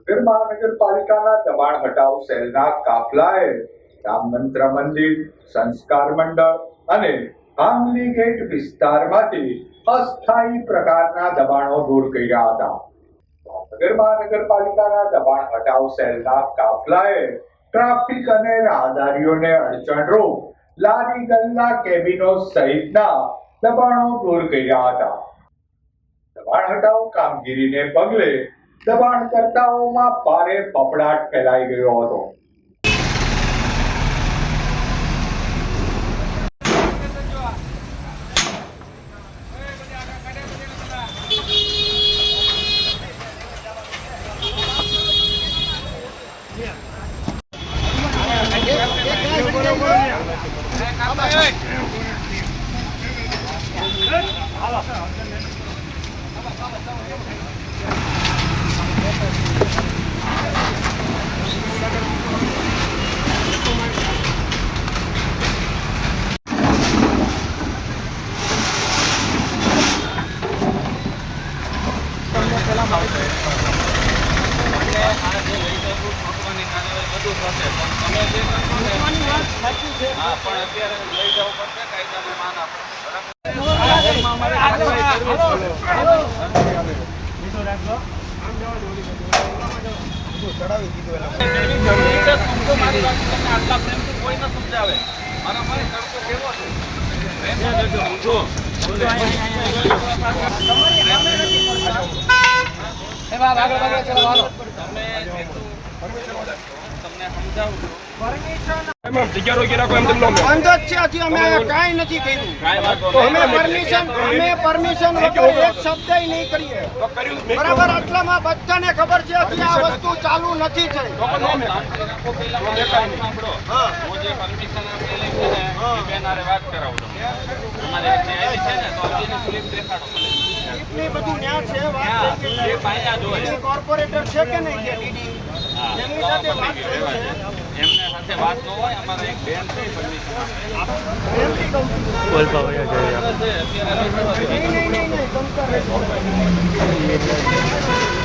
નગર મહાનગરપાલિકાના દબાણ હટાવ સેલના કાફલાએ રામ મંત્ર મંદિર, સંસ્કાર મંડળ અને આંગલી ગેટ વિસ્તારમાંથી અસ્થાયી પ્રકારના દબાણો દૂર કર્યા હતા. ભાવનગર મહાનગરપાલિકાના દબાણ હટાવ સેલના કાફલાએ ટ્રાફિક અને રાહદારીઓને અડચણરૂપ લારી ગલ્લા કેબિનો સહિતના દબાણો દૂર કર્યા હતા. દબાણ હટાવ કામગીરીને પગલે દબાણકર્તાઓમાં ભારે ફફડાટ ફેલાઈ ગયો હતો હા, પણ અત્યારે લઈ જવું પડશે કાયદાનું મારી વાત તમને આટલા પ્રેમથી કોઈ ન સમજાવે મારા જેટલું તમને બરાબર આટલામાં બધાને ખબર છે આ વસ્તુ ચાલુ નથી થઈ. કોર્પોરેટર છે કે નહીં એમની સાથે વાત એમને સાથે વાત ન હોય અમારે એક બેન છે. એમથી કહું છું છે, અત્યારે